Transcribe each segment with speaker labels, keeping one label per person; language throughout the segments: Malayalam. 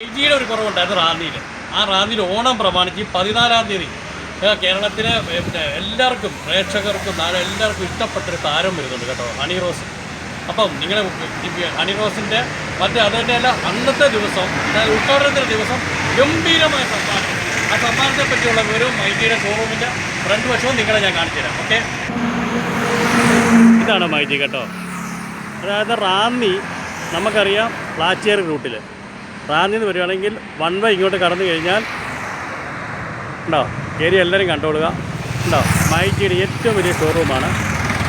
Speaker 1: മൈജിയുടെ ഒരു കുറവുണ്ടായിരുന്നു റാന്നിയിൽ ആ റാന്നിയിൽ ഓണം പ്രമാണിച്ച് പതിനാലാം തീയതി കേരളത്തിലെ പിന്നെ എല്ലാവർക്കും പ്രേക്ഷകർക്കും നാളെ എല്ലാവർക്കും ഇഷ്ടപ്പെട്ടൊരു താരം വരുന്നുണ്ട് കേട്ടോ ഹണി റോസ്. അപ്പം നിങ്ങൾ ഹണി റോസിന്റെ മറ്റേ അത് തന്നെയല്ല അന്നത്തെ ദിവസം അതായത് ഉദ്ഘാടനത്തിന്റെ ദിവസം ഗംഭീരമായ സമ്മാനം. ആ സമ്മാനത്തെ പറ്റിയുള്ള വിവരവും മൈജിയുടെ ഷോറൂമിന്റെ ഫ്രണ്ട് വശവും നിങ്ങളെ ഞാൻ കാണിച്ചു തരാം ഓക്കെ ഇതാണ് മൈജി കേട്ടോ. അതായത് റാന്നി നമുക്കറിയാം പ്ലാച്ചേറി റൂട്ടിൽ റാന്നി നിന്ന് വരികയാണെങ്കിൽ വൺ വേ ഇങ്ങോട്ട് കടന്നു കഴിഞ്ഞാൽ ഉണ്ടോ? ഏരിയ എല്ലാവരും കണ്ടോളുക. ഉണ്ടോ? മൈജിയുടെ ഏറ്റവും വലിയ ഷോറൂമാണ്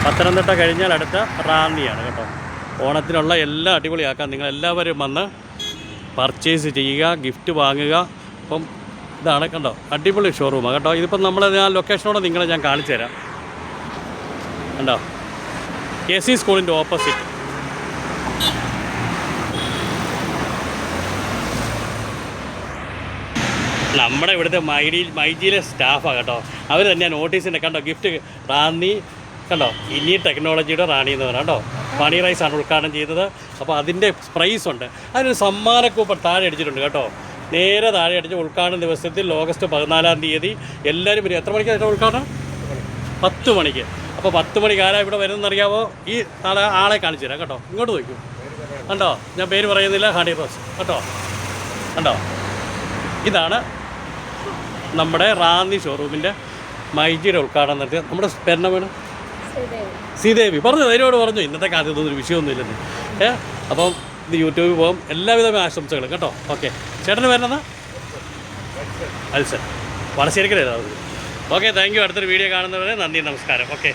Speaker 1: പത്തനംതിട്ട കഴിഞ്ഞാൽ അടുത്ത റാന്നിയാണ് കേട്ടോ. ഓണത്തിനുള്ള എല്ലാം അടിപൊളിയാക്കാൻ നിങ്ങൾ എല്ലാവരും വന്ന് പർച്ചേസ് ചെയ്യുക ഗിഫ്റ്റ് വാങ്ങുക. അപ്പം ഇതാണ് കണ്ടോ? അടിപൊളി ഷോറൂമാണ് കേട്ടോ. ഇതിപ്പം നമ്മൾ ഞാൻ ലൊക്കേഷനോടെ നിങ്ങളെ ഞാൻ കാണിച്ചു തരാം കണ്ടോ? കെ സി സ്കൂളിന്റെ ഓപ്പോസിറ്റ് നമ്മുടെ ഇവിടുത്തെ മൈഡി മൈജിയിലെ സ്റ്റാഫാണ് കേട്ടോ. അവർ തന്നെയാണ് നോട്ടീസിന്റെ കണ്ടോ ഗിഫ്റ്റ് റാന്നി കണ്ടോ ഇനി ടെക്നോളജിയുടെ റാണി എന്ന് പറയാം കേട്ടോ. പണി റൈസ് ആണ് ഉദ്ഘാടനം ചെയ്തത്. അപ്പോൾ അതിന്റെ പ്രൈസ് ഉണ്ട്. അതിനൊരു സമ്മാന താഴെ അടിച്ചിട്ടുണ്ട് കേട്ടോ. നേരെ താഴെ അടിച്ച് ഉദ്ഘാടന ദിവസത്തിൽ ഓഗസ്റ്റ് പതിനാലാം തീയതി എല്ലാവരും വരും എത്ര മണിക്ക് ചേട്ടാ ഉദ്ഘാടനം? പത്ത് മണിക്ക്. അപ്പോൾ പത്ത് മണിക്കാരാണ് ഇവിടെ വരുന്നറിയാവോ ഈ നാളെ ആളെ കാണിച്ചു തരാം കേട്ടോ. ഇങ്ങോട്ട് നോക്കൂ. കണ്ടോ? ഞാൻ പേര് പറയുന്നില്ല ഹണി റോസ്. കേട്ടോ? കണ്ടോ? ഇതാണ് നമ്മുടെ റാന്നി ഷോറൂമിന്റെ മൈജിയുടെ ഉദ്ഘാടനം നടത്തിയ നമ്മുടെ പേരെന്നാ വേണം ശ്രീദേവി. പറഞ്ഞു ധൈര്യയോട് പറഞ്ഞു. ഇന്നത്തെ കാലത്ത് ഇതൊന്നും ഒരു വിഷയമൊന്നുമില്ലെന്ന്. ഏ അപ്പം ഇത് യൂട്യൂബിൽ പോകും എല്ലാവിധ ആശംസകളും കേട്ടോ. ഓക്കെ. ചേട്ടന് പേരെന്നാ അൽസൻ. വളശ്ശേരിക്കലായിരുന്നു ഓക്കെ താങ്ക് യു. അടുത്തൊരു വീഡിയോ കാണുന്നവരെ നന്ദി നമസ്കാരം. ഓക്കെ.